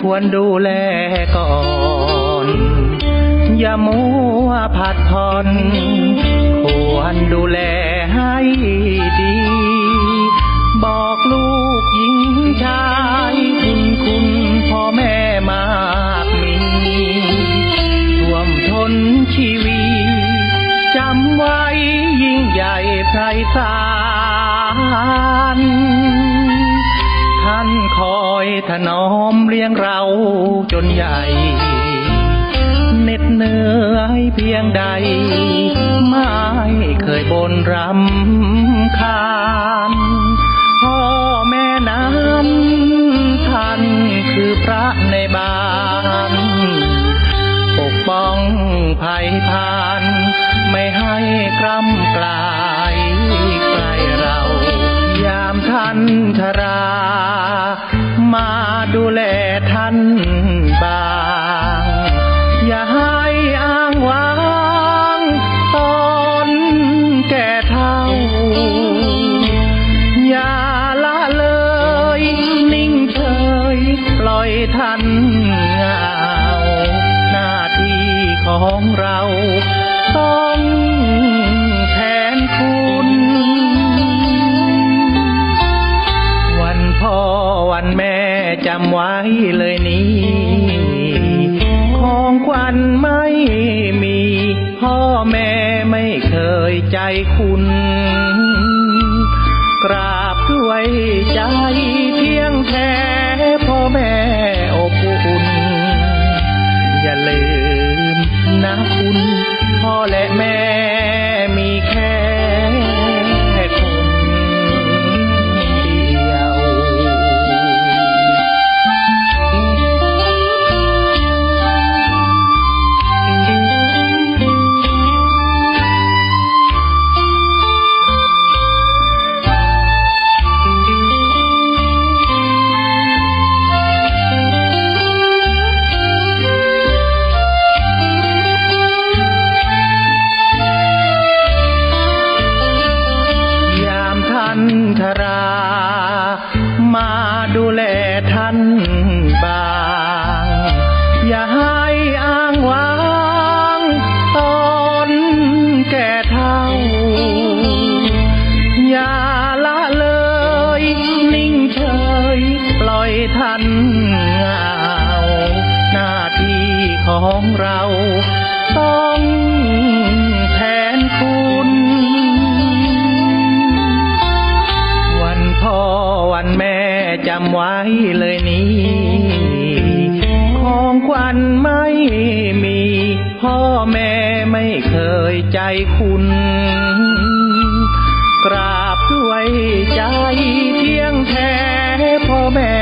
ควรดูแลก่อน อย่ามัวผัดผ่อน ควรดูแลให้ดี บอกลูกหญิงชายคุณคุณพ่อแม่มากมีร่วมทนชีวีจำไว้ยิ่งใหญ่ไพรสารท่านคอยถนอมเลี้ยงเราจนใหญ่เหน็ดเหนื่อยเพียงใด ไม่เคยบนรำคาญพ่อแม่นั้นท่านคือพระในบ้าน ปกป้องภัยพาน ไม่ให้กล้ำกลายใกล้เรา ยามท่านช ท่านเงาหน้าที่ของเราต้องแทนคุณ วันพ่อวันแม่จำไว้เลยนี้ ของขวัญไม่มี พ่อแม่ไม่เคยใจคุณกราบด้วยใจเพียงแค่ นชรา มาดูแลท่านบาง อย่าให้อ้างว้างตอนแก่เท่า อย่าละเลยนิ่งเฉยปล่อยท่านเหงาหน้าที่ของเรา จำไว้เลยนี้ ของขวัญไม่มี พ่อแม่ไม่เคยใจคุณ กราบด้วยใจเที่ยงแท้พ่อแม่